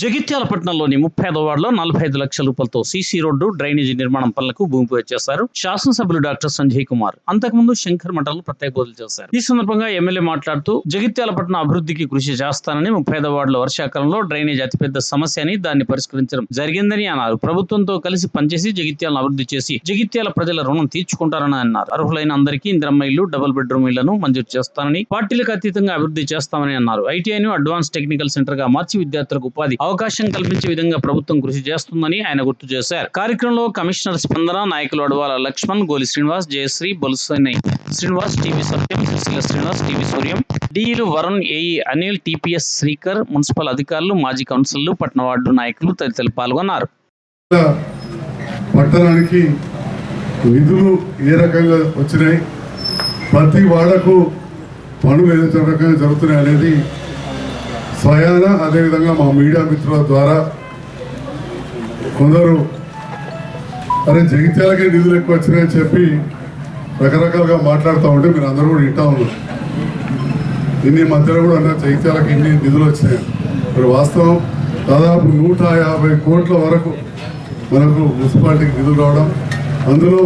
జగిత్యాల పట్టణంలోని ముప్పై ఐదో వార్డులో నలభై ఐదు లక్షల రూపాయలతో సీసీ రోడ్డు డ్రైనేజీ నిర్మాణం పనులకు భూమి పూజ చేశారు. శాసనసభ్యులు డాక్టర్ సంజయ్ కుమార్ అంతకుముందు శంకర్ మండలం ప్రత్యేక పూజలు చేశారు. ఈ సందర్భంగా ఎమ్మెల్యే మాట్లాడుతూ జగిత్యాల పట్టణ అభివృద్ధికి కృషి చేస్తానని ముప్పై ఐదో వార్డుల వర్షాకాలంలో డ్రైనేజ్ అతిపెద్ద సమస్య అని దాన్ని పరిష్కరించడం జరిగిందని అన్నారు. ప్రభుత్వంతో కలిసి పనిచేసి జగిత్యాలను అభివృద్ధి చేసి జగిత్యాల ప్రజల రుణం తీర్చుకుంటారని అన్నారు. అర్హులైన అందరికీ ఇందిరమ్మ ఇల్లు డబుల్ బెడ్రూమ్ ఇళ్ళను మంజూరు చేస్తానని పార్టీలకు అతీతంగా అభివృద్ధి చేస్తామని అన్నారు. ఐటీఐను అడ్వాన్స్ టెక్నికల్ సెంటర్గా మార్చి విద్యార్థులకు ఉపాధి అవకాశం కల్పించే విధంగా ప్రభుత్వం కృషి చేస్తుందని ఆయన గుర్తు చేశారు. కార్యక్రమంలో కమిషనర్ స్పందన నాయకులు Adavala Laxman Goli Srinivas Jayashree Bolusani Srinivas TV Satyam Sushila Srinivas TV Suryam డిఈలు Varun AE Anil TPS Srikar municipal అధికారులు మాజీ కౌన్సిలర్లు పట్టణ వార్డు నాయకులు తదితరులు పాల్గొన్నారు. పట్టణానికి నిధులు ఏ రకంగా వచ్చినాయి? ప్రతి వాడకు పనులు ఏ రకంగా జరుగుతున్నాయి అనేది స్వయాన అదేవిధంగా మా మీడియా మిత్రుల ద్వారా కొందరు అరే జగిత్యాలకే నిధులు ఎక్కువ వచ్చినాయని చెప్పి రకరకాలుగా మాట్లాడుతూ ఉంటే మీరు అందరూ కూడా వింటా ఉన్నారు. ఇన్ని మధ్యలో కూడా అన్న జగిత్యాలకు ఇన్ని నిధులు వచ్చినాయి. మరి వాస్తవం దాదాపు నూట యాభై కోట్ల వరకు మనకు మున్సిపాలిటీకి నిధులు రావడం అందులో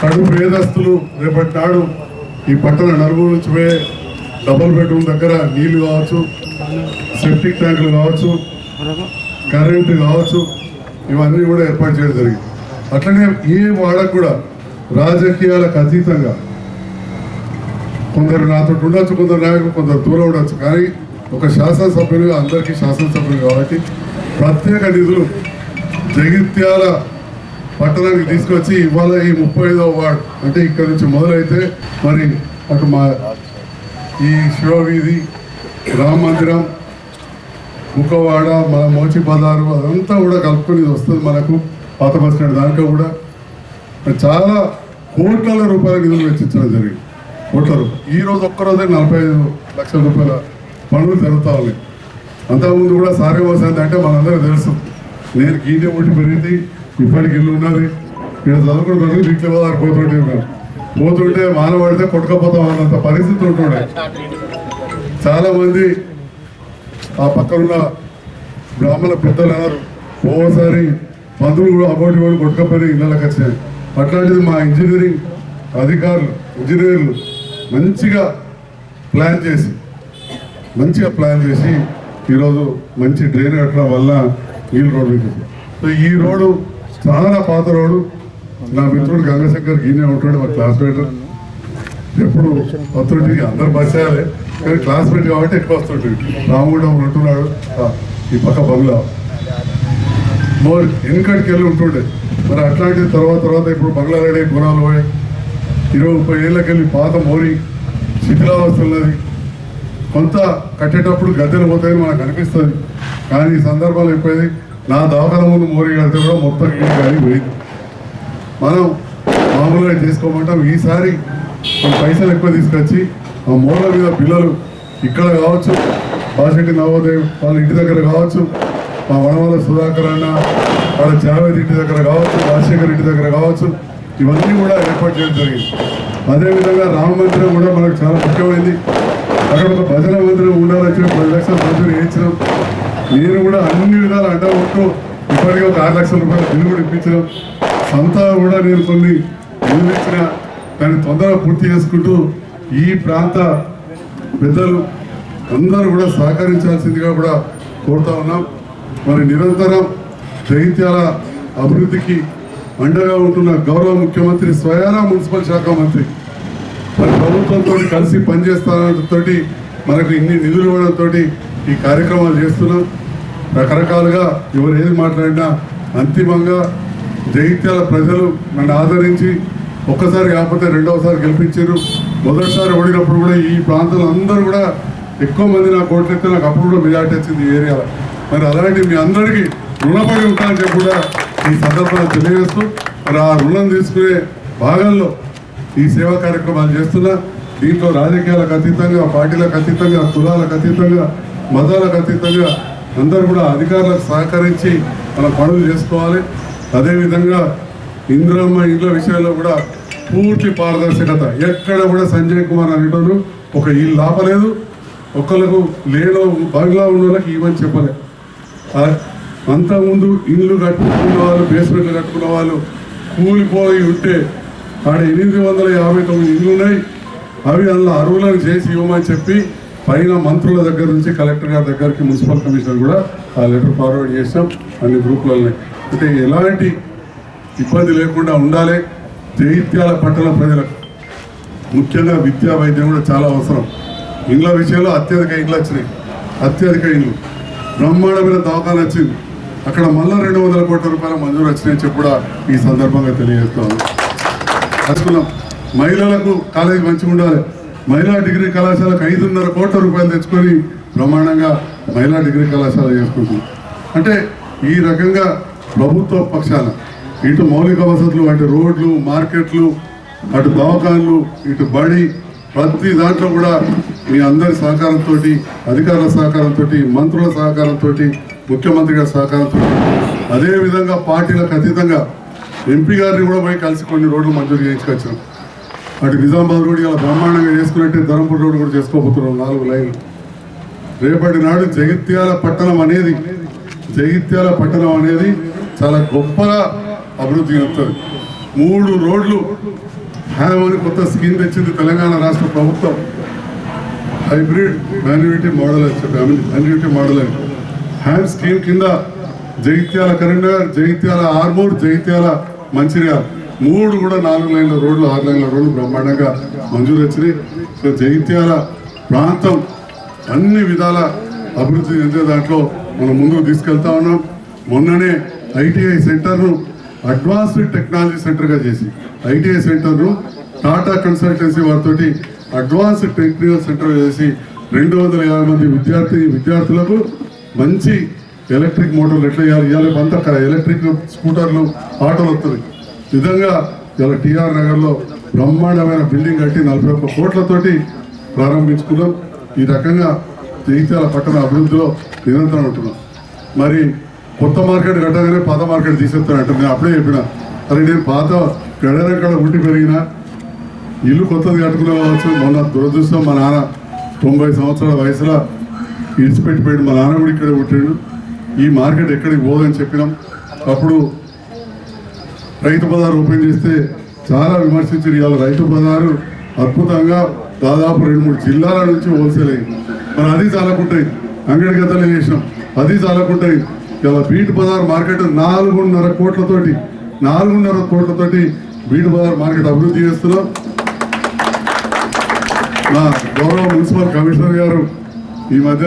కడు పేదస్తులు రేపటి నాడు ఈ పట్టణ నలుగురు నుంచి పోయే డబుల్ బెడ్రూమ్ దగ్గర నీళ్ళు కావచ్చు సెప్టిక్ ట్యాంకులు కావచ్చు కరెంటు కావచ్చు ఇవన్నీ కూడా ఏర్పాటు చేయడం జరిగింది. అట్లనే ఏ వాడకు కూడా రాజకీయాలకు అతీతంగా కొందరు నాతో ఉండొచ్చు కొందరు నాయకులు కొందరు దూరం ఉండొచ్చు కానీ ఒక శాసనసభ్యులుగా అందరికీ శాసనసభ్యులు కాబట్టి ప్రత్యేక నిధులు జగిత్యాల పట్టణానికి తీసుకొచ్చి ఇవాళ ఈ ముప్పై ఐదవ వార్డు అంటే ఇక్కడ నుంచి మొదలైతే మరి అటు మా ఈ శివవీధి రామ మందిరం ముఖవాడ మన మోచి బజారు అదంతా కూడా కలుపుకొని ఇది వస్తుంది మనకు పాత బస్ స్టాండ్ దాంట్లో కూడా. చాలా కోట్ల రూపాయల నిధులు వెచ్చించడం జరిగింది. కోట్ల రూపాయలు. ఈ రోజు ఒక్కరోజే నలభై ఐదు లక్షల రూపాయల పనులు జరుగుతూ ఉన్నాయి. అంతకుముందు కూడా సారే వసంతి అంటే మనందరూ తెలుసు. నేను గీనే ఒకటి పెరిగింది ఇప్పటికి ఇల్లు ఉన్నది. ఇక్కడ చదువుకుంటున్నాను ఇంట్లో పోతుంటే ఉన్నాను. పోతుంటే మానవాడితే కొట్టుకపోతాం అన్నంత పరిస్థితి ఉంటుండే. చాలా మంది ఆ పక్కనున్న బ్రాహ్మణ పెద్దలు అన్నారు ఓసారి మందులు కూడా అబౌట్ కూడా కొట్టుకపోయి ఇళ్ళకి వచ్చాయి అట్లాంటిది మా ఇంజనీరింగ్ అధికారులు ఇంజనీర్లు మంచిగా ప్లాన్ చేసి మంచిగా ప్లాన్ చేసి ఈరోజు మంచి డ్రైన్ కట్టడం వల్ల ఈ రోడ్డు సో ఈ రోడ్డు చాలా పాత రోడ్డు. నా మిత్రుడు గంగశంకర్ గీనే ఉంటాడు మా క్లాస్మేట్ ఎప్పుడు వస్తుంటే అందరు బస్సాలే కానీ క్లాస్మేట్ కాబట్టి ఎక్కువ వస్తుంటుంది రాముడు ఉంటున్నాడు ఈ పక్క బంగ్లా. మోర్ వెనకడికి వెళ్ళి ఉంటుండే. మరి అట్లాంటి తర్వాత తర్వాత ఇప్పుడు బంగ్లా రెడీ గుణాలు పోయి ఇరవై ముప్పై ఏళ్ళకి వెళ్ళి పాత మోరి శిథిలావస్తున్నది కొంత కట్టేటప్పుడు గద్దెలు పోతాయని మనకు అనిపిస్తుంది. కానీ ఈ సందర్భాలు అయిపోయింది నా దవాఖాన ముందు మోరీ కడితే కూడా మొత్తం ఇల్లు కానీ పోయింది. మనం మామూలుగా చేసుకోమంటాం. ఈసారి కొన్ని పైసలు ఎక్కువ తీసుకొచ్చి ఆ మూల మీద పిల్లలు ఇక్కడ కావచ్చు బాసెట్టి నవోదయం వాళ్ళ ఇంటి దగ్గర కావచ్చు మా వనవాళ్ళ సుధాకర్ అన్న వాళ్ళ జావేద్ ఇంటి దగ్గర కావచ్చు రాజశేఖర్ ఇంటి దగ్గర కావచ్చు ఇవన్నీ కూడా ఏర్పాటు చేయడం జరిగింది. అదేవిధంగా రామ మందిరం కూడా మనకు చాలా ముఖ్యమైంది. అక్కడ ఒక భజన మందిరం ఉండాలని చెప్పి పది లక్షల మందిరం వేయించడం నేను కూడా అన్ని విధాలు అంటా ఉంటూ ఇప్పటికీ ఒక ఆరు లక్షల రూపాయల బిల్లు కూడా ఇప్పించడం అంతా కూడా నేను కొన్ని నిర్మించిన దాన్ని తొందరగా పూర్తి చేసుకుంటూ ఈ ప్రాంత పెద్దలు అందరూ కూడా సహకరించాల్సిందిగా కూడా కోరుతా ఉన్నాం. మరి నిరంతరం జైత్యాల అభివృద్ధికి అండగా ఉంటున్న గౌరవ ముఖ్యమంత్రి స్వయానా మున్సిపల్ శాఖ మంత్రి. మరి ప్రభుత్వంతో కలిసి పనిచేస్తానంతో మనకు ఇన్ని నిధులు ఇవ్వడంతో ఈ కార్యక్రమాలు చేస్తున్నాం. రకరకాలుగా ఎవరు ఏది మాట్లాడినా అంతిమంగా జగిత్యాల ప్రజలు నన్ను ఆదరించి ఒక్కసారి కాకపోతే రెండవసారి గెలిపించారు. మొదటిసారి ఓడినప్పుడు కూడా ఈ ప్రాంతంలో అందరూ కూడా ఎక్కువ మంది నాకు ఓట్లు నాకు అప్పుడు కూడా మెజార్టీ వచ్చింది ఈ ఏరియాలో. మరి అలాంటి మీ అందరికీ రుణపడి ఉంటానని చెప్పి కూడా ఈ సందర్భంగా తెలియజేస్తూ మరి ఆ రుణం తీసుకునే భాగంలో ఈ సేవా కార్యక్రమాలు చేస్తున్నా దీంట్లో రాజకీయాలకు అతీతంగా పార్టీలకు అతీతంగా కులాలకు అతీతంగా మతాలకు అతీతంగా అందరూ కూడా అధికారులకు సహకరించి మన పనులు చేసుకోవాలి. అదేవిధంగా ఇందిరమ్మ ఇళ్ళ విషయంలో కూడా పూర్తి పారదర్శకత. ఎక్కడ కూడా సంజయ్ కుమార్ అనేటోడు ఒక ఇల్లు ఆపలేదు. ఒకళ్ళకు లేనో బంగ్లా ఉన్న వాళ్ళకి ఇవ్వని చెప్పలే. అంతకుముందు ఇల్లు కట్టుకున్న వాళ్ళు బేస్మెంట్లు కట్టుకున్న వాళ్ళు కూలిపోయి ఉంటే ఆడ ఎనిమిది వందల యాభై తొమ్మిది ఇల్లు ఉన్నాయి. అవి అందులో అరువులను చేసి ఇవ్వమని చెప్పి పైన మంత్రుల దగ్గర నుంచి కలెక్టర్ గారి దగ్గరికి మున్సిపల్ కమిషనర్ కూడా ఆ లెటర్ ఫార్వర్డ్ చేసాం అన్ని గ్రూపులలో అంటే ఎలాంటి ఇబ్బంది లేకుండా ఉండాలి. జైత్యాల పట్టణ ప్రజలకు ముఖ్యంగా విద్యా వైద్యం కూడా చాలా అవసరం. ఇండ్ల విషయంలో అత్యధిక ఇండ్లు వచ్చినాయి. అత్యధిక ఇండ్లు. బ్రహ్మాండమైన దవాఖాన వచ్చింది. అక్కడ మళ్ళీ రెండు వందల కోట్ల రూపాయల మంజూరు వచ్చినాయని చెప్పి కూడా ఈ సందర్భంగా తెలియజేస్తాను. అనుకున్నాం. మహిళలకు కాలేజీ మంచిగా ఉండాలి. మహిళా డిగ్రీ కళాశాలకు ఐదున్నర కోట్ల రూపాయలు తెచ్చుకొని బ్రహ్మాండంగా మహిళా డిగ్రీ కళాశాల చేసుకుంటుంది అంటే ఈ రకంగా ప్రభుత్వ పక్షాన ఇటు మౌలిక వసతులు అటు రోడ్లు మార్కెట్లు అటు దవాఖాన్లు ఇటు బడి ప్రతి దాంట్లో కూడా మీ అందరి సహకారంతో అధికారుల సహకారంతో మంత్రుల సహకారంతో ముఖ్యమంత్రి గారి సహకారంతో అదేవిధంగా పార్టీలకు అతీతంగా ఎంపీ గారిని కూడా పోయి కలిసి కొన్ని రోడ్లు మంజూరు చేయించుకొచ్చాం అటు నిజామాబాద్ రోడ్ ఇలా బ్రహ్మాండంగా చేసుకున్నట్టే ధర్మపూర్ రోడ్డు కూడా చేసుకోబోతున్నాం నాలుగు లైన్లు. రేపటి నాడు జగిత్యాల పట్టణం అనేది జగిత్యాల పట్టణం అనేది చాలా గొప్పగా అభివృద్ధి చెందుతుంది. మూడు రోడ్లు హ్యామని కొత్త స్కీమ్ తెచ్చింది తెలంగాణ రాష్ట్ర ప్రభుత్వం. హైబ్రిడ్ మ్యాన్యుటీ మోడల్ అని చెప్పి మాన్యుటీ మోడల్ అని. హ్యామ్ స్కీమ్ కింద జగిత్యాల కరీంనగర్ జగిత్యాల ఆర్మూర్ జగిత్యాల మంచిర్యాల. మూడు కూడా నాలుగు లైన్ల రోడ్లు ఆరు లైన్ల రోడ్లు బ్రహ్మాండంగా మంజూరు వచ్చినాయి. సో జగిత్యాల ప్రాంతం అన్ని విధాల అభివృద్ధి చెందే దాంట్లో మనం ముందుకు తీసుకెళ్తా ఉన్నాం. మొన్ననే ఐటీఐ సెంటర్ను అడ్వాన్స్డ్ టెక్నాలజీ సెంటర్గా చేసి ఐటీఐ సెంటర్ను టాటా కన్సల్టెన్సీ వారితోటి అడ్వాన్స్డ్ టెక్నికల్ సెంటర్ చేసి రెండు వందల యాభై మంది విద్యార్థి విద్యార్థులకు మంచి ఎలక్ట్రిక్ మోటార్లు ఎట్లా ఇవ్వాలి ఇవాళ అంతా ఎలక్ట్రిక్ స్కూటర్లు ఆటోలు వస్తుంది విధంగా ఇలా టిఆర్ నగర్లో బ్రహ్మాండమైన బిల్డింగ్ కట్టి నలభై ఒక్క కోట్లతోటి ప్రారంభించుకున్నాం. ఈ రకంగా జగిత్యాల పట్టణ అభివృద్ధిలో నిరంతరం ఉంటున్నాం. మరి కొత్త మార్కెట్ కట్టగానే పాత మార్కెట్ తీసేస్తానంటే నేను అప్పుడే చెప్పిన అరే నేను పాత గడరక్కడ ఉండి పెరిగిన ఇల్లు కొత్తది కట్టుకునే కావచ్చు మొన్న దురదృష్టం మా నాన్న తొంభై సంవత్సరాల వయసులో ఇడిచిపెట్టిపోయాడు. మా నాన్న కూడా ఇక్కడే పుట్టాడు. ఈ మార్కెట్ ఎక్కడికి పోదని చెప్పినాం. అప్పుడు రైతు బజార్ ఓపెన్ చేస్తే చాలా విమర్శించారు. ఇవాళ రైతు బజారు అద్భుతంగా దాదాపు రెండు మూడు జిల్లాల నుంచి హోల్సేల్ అయింది. మరి అది చాలకుంటాయి అంగడి గద్దలు చేసినాం అది చాలకుంటాయి ఇలా బీటు బజార్ మార్కెట్ నాలుగున్నర కోట్లతోటి నాలుగున్నర కోట్లతోటి బీటు బజార్ మార్కెట్ అభివృద్ధి చేస్తున్నాం. మా గౌరవ మున్సిపల్ కమిషనర్ గారు ఈ మధ్య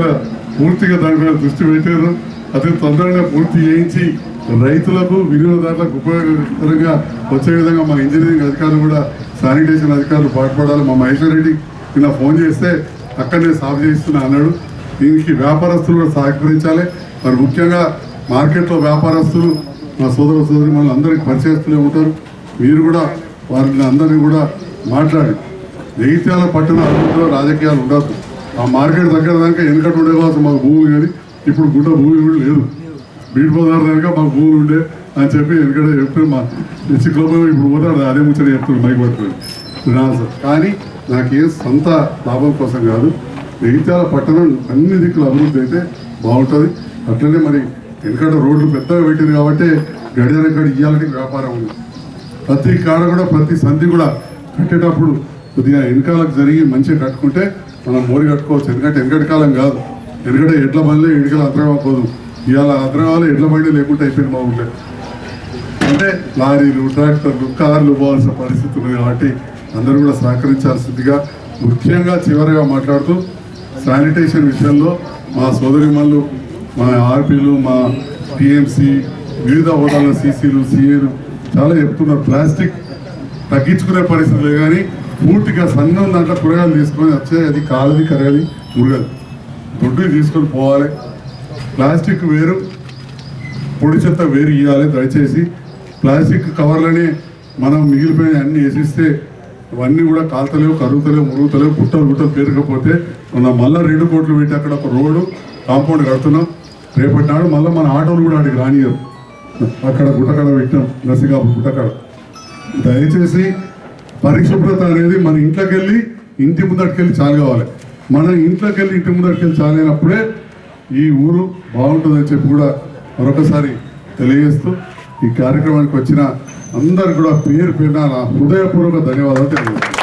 పూర్తిగా దాని దృష్టి పెట్టారు. అతి తొందరగా పూర్తి చేయించి రైతులకు వినియోగదారులకు ఉపయోగకరంగా వచ్చే విధంగా మా ఇంజనీరింగ్ అధికారులు కూడా శానిటేషన్ అధికారులు పాటుపడాలి. మా మహేశ్వర్ రెడ్డి నిన్న ఫోన్ చేస్తే అక్కడనే సాఫ్ చేయిస్తున్నా అన్నాడు. దీనికి వ్యాపారస్తులు కూడా సహకరించాలి. మరి ముఖ్యంగా మార్కెట్లో వ్యాపారస్తులు మా సోదర సోదరి మనల్ని అందరికీ పరిచయస్తూనే ఉంటారు. మీరు కూడా వారిని అందరినీ కూడా మాట్లాడి జగిత్యాల పట్టణ అభివృద్ధిలో రాజకీయాలు ఉండదు ఆ మార్కెట్ దగ్గర దాకా వెనకటి ఉండే కావచ్చు మాకు భూములు కానీ ఇప్పుడు గుడ్డ భూమి కూడా లేదు. బీట్ బజార్ దాకా మాకు భూములు ఉండే అని చెప్పి వెనకట చెప్తే మా చిక్కులో ఇప్పుడు పోతాడు అదే ముచ్చట చెప్తున్నాడు మైక్ పట్టుకొని. వినాలి సార్ కానీ నాకేం సొంత లాభం కోసం కాదు. జగిత్యాల పట్టణం అన్ని దిక్కుల అభివృద్ధి అయితే బాగుంటుంది. అట్లనే మరి వెనకట రోడ్లు పెద్దగా పెట్టింది కాబట్టి గడియారం కాడ ఇయ్యాలని వ్యాపారం ఉంది. ప్రతి కాడ కూడా ప్రతి సంధి కూడా కట్టేటప్పుడు కొద్దిగా వెనకాలకు జరిగి మంచిగా కట్టుకుంటే మనం మోరి కట్టుకోవచ్చు. ఎందుకంటే వెనకటి కాలం కాదు. ఎందుకంటే ఎడ్ల బండ్లే ఎడికల అద్రమా పోదు ఇవాళ అద్రమాలు ఎడ్ల బండి లేకుండా అయిపోయింది మా ఊళ్ళో అంటే లారీలు ట్రాక్టర్లు కార్లు పోవాల్సిన పరిస్థితి ఉంది కాబట్టి అందరూ కూడా సహకరించాల్సిందిగా ముఖ్యంగా చివరిగా మాట్లాడుతూ శానిటేషన్ విషయంలో మా సోదరిమల్లు మా ఆర్పీలు మా టీఎంసీ వివిధ హోదాల సీసీలు సీఏలు చాలా చెప్తున్నారు. ప్లాస్టిక్ తగ్గించుకునే పరిస్థితి లేదు కానీ పూర్తిగా సన్నం దాంట్లో కూరగాయలు తీసుకొని వచ్చే అది కాలది కరగది మురగదు. దొడ్డు తీసుకొని పోవాలి. ప్లాస్టిక్ వేరు పొడి చెత్త వేరు ఇవ్వాలి దయచేసి ప్లాస్టిక్ కవర్లనే మనం మిగిలిపోయిన అన్ని వేసిస్తే ఇవన్నీ కూడా కాల్తలేవు కరుగుతలేవు మురుగుతలేవు గుట్టలు గుట్టలు పేరుకపోతే మనం మళ్ళీ రెండు కోట్లు పెట్టి అక్కడ ఒక రోడ్డు కాంపౌండ్ కడుతున్నాం. రేపటి నాడు మళ్ళీ మన ఆటోలు కూడా అడిగి రానియరు అక్కడ గుట్టకాడ పెట్టాం నసిగాపు గుట్టకాడ. దయచేసి పరిశుభ్రత అనేది మన ఇంట్లోకి వెళ్ళి ఇంటి ముందటికి వెళ్ళి చాలు కావాలి. మన ఇంట్లోకి వెళ్ళి ఇంటి ముందరికి వెళ్ళి చాలైనప్పుడే ఈ ఊరు బాగుంటుందని చెప్పి కూడా మరొకసారి తెలియజేస్తూ ఈ కార్యక్రమానికి వచ్చిన అందరు కూడా పేరు పేరున నా హృదయపూర్వక ధన్యవాదాలు తెలియజేస్తాను